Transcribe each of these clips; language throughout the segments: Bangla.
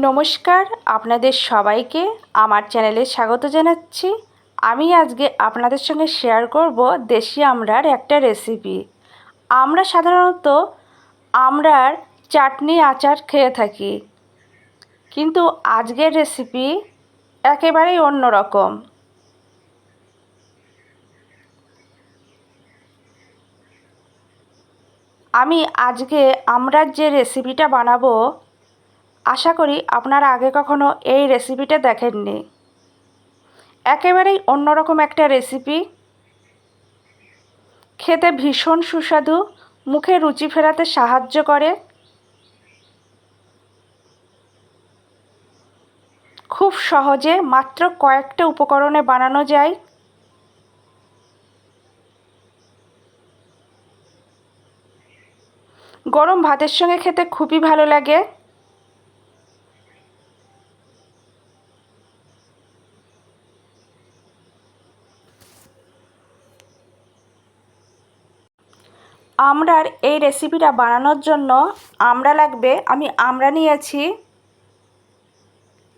নমস্কার, আপনাদের সবাইকে আমার চ্যানেলে স্বাগত জানাচ্ছি। আমি আজকে আপনাদের সঙ্গে শেয়ার করব দেশি আমড়ার একটা রেসিপি আমরা সাধারণত আমড়ার চাটনি আচার খেয়ে থাকি, কিন্তু আজকের রেসিপি একেবারেই অন্যরকম। আমি আজকে আমড়ার যে রেসিপিটা বানাবো আশা করি আপনারা আগে কখনো এই রেসিপিটা দেখেননি। একেবারেই অন্যরকম একটা রেসিপি খেতে ভীষণ সুস্বাদু, মুখে রুচি ফেরাতে সাহায্য করে। খুব সহজে মাত্র কয়েকটা উপকরণে বানানো যায়। গরম ভাতের সঙ্গে খেতে খুবই ভালো লাগে। আমড়ার এই রেসিপিটা বানানোর জন্য আমড়া লাগবে, আমি আমড়া নিয়েছি।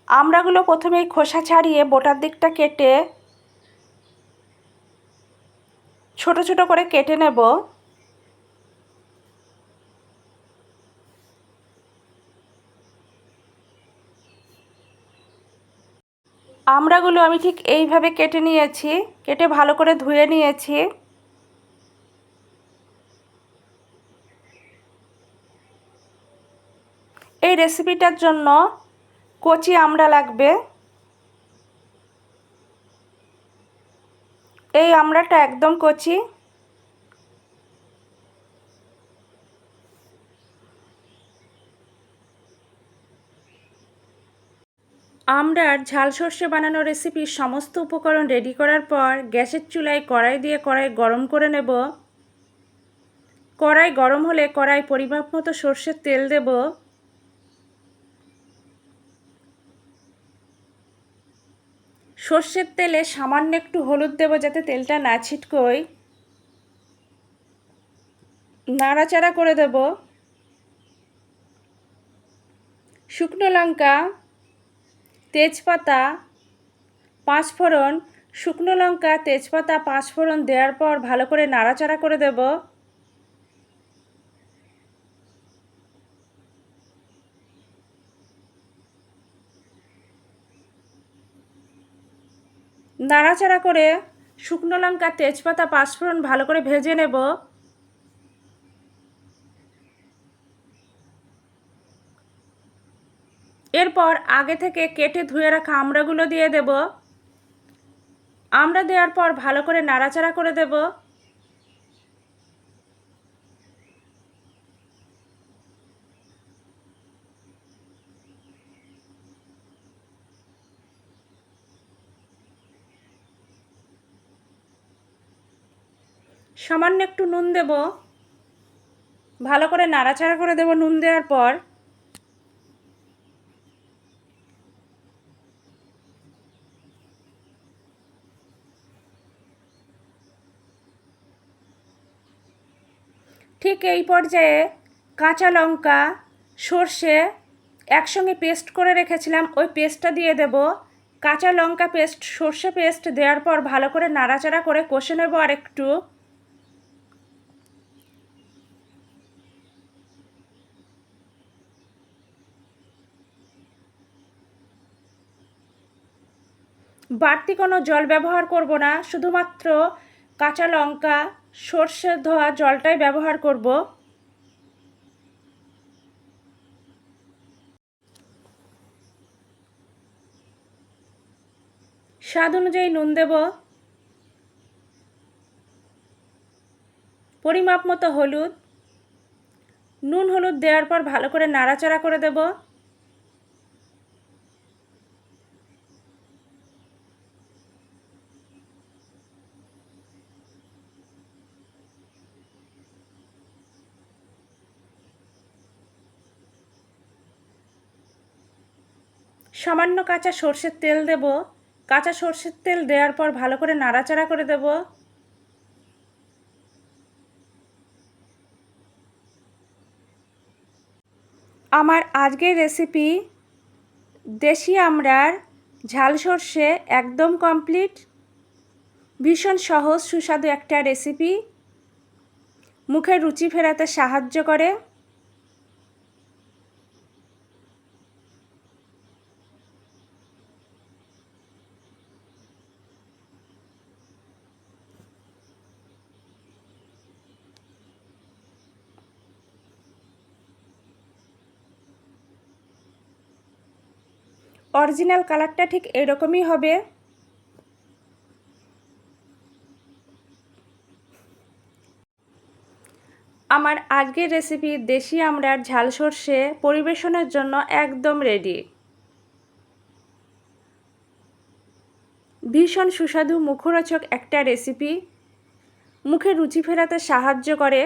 আমড়াগুলো প্রথমেই খোসা ছাড়িয়ে বোটার দিকটা কেটে ছোট ছোট করে কেটে নেব। আমড়াগুলো আমি ঠিক এইভাবে কেটে নিয়েছি, কেটে ভালো করে ধুয়ে নিয়েছি। এই রেসিপিটার জন্য কচি আমড়া লাগবে। এই আমড়াটা একদম কচি। আমড়ার ঝাল সর্ষে বানানো রেসিপির সমস্ত উপকরণ রেডি করার পর গ্যাসের চুলায় কড়াই দিয়ে কড়াই গরম করে নেব। কড়াই গরম হলে কড়াই পরিমাপ মতো সর্ষের তেল দেব। সর্ষের তেলে সামান্য একটু হলুদ দেব যাতে তেলটা না ছিটকোয়। নাড়াচাড়া করে দেব। শুকনো লঙ্কা, তেজপাতা, পাঁচফোড়ন। শুকনো লঙ্কা, তেজপাতা, পাঁচফোড়ন দেওয়ার পর ভালো করে নাড়াচাড়া করে দেব। নাড়াচাড়া করে শুকনো লঙ্কা, তেজপাতা, পাঁচফোড়ন ভালো করে ভেজে নেব। এরপর আগে থেকে কেটে ধুয়ে রাখা আমড়াগুলো দিয়ে দেব। আমড়া দেওয়ার পর ভালো করে নাড়াচাড়া করে দেব। সামান্য একটু নুন দেব। ভালো করে নাড়াচাড়া করে দেব নুন দেওয়ার পর। ঠিক এই পর্যায়ে কাঁচা লঙ্কা, সর্ষে একসঙ্গে পেস্ট করে রেখেছিলাম, ওই পেস্টটা দিয়ে দেব। কাঁচা লঙ্কা পেস্ট, সর্ষে পেস্ট দেওয়ার পর ভালো করে নাড়াচাড়া করে কষে নেব আর একটু বাড়তি কোনো জল ব্যবহার করব না, শুধুমাত্র কাঁচা লঙ্কা, সর্ষে ধোয়া জলটাই ব্যবহার করব। স্বাদ অনুযায়ী নুন দেব। পরিমাপ মতো হলুদ। নুন হলুদ দেওয়ার পর ভালো করে নাড়াচাড়া করে দেবো। সামান্য কাঁচা সর্ষের তেল দেব। কাঁচা সর্ষের তেল দেওয়ার পর ভালো করে নাড়াচাড়া করে দেব। আমার আজকের রেসিপি দেশি আমড়ার ঝাল সর্ষে একদম কমপ্লিট ভীষণ সহজ, সুস্বাদু একটা রেসিপি মুখের রুচি ফেরাতে সাহায্য করে। অরিজিনাল কালারটা ঠিক এরকমই হবে। আমার আজকের রেসিপি দেশি আমড়ার ঝাল সর্ষে পরিবেশনের জন্য একদম রেডি ভীষণ সুস্বাদু মুখরোচক একটা রেসিপি মুখে রুচি ফেরাতে সাহায্য করে।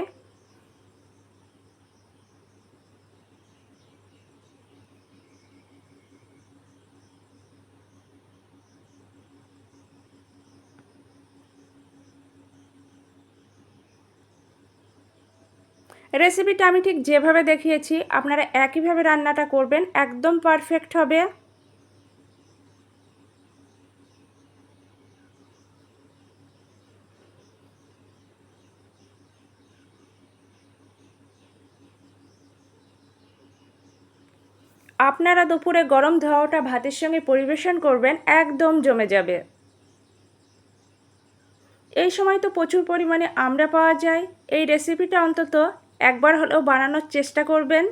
রেসিপিটা আমি ঠিক যেভাবে দেখিয়েছি, আপনারা একইভাবে রান্নাটা করবেন, একদম পারফেক্ট হবে। আপনারা দুপুরে গরম ধোয়াটা ভাতের সঙ্গে পরিবেশন করবেন, একদম জমে যাবে। এই সময় তো প্রচুর পরিমাণে আমরা পাওয়া যায়। এই রেসিপিটা অন্তত একবার হলেও বানানোর চেষ্টা করবেন।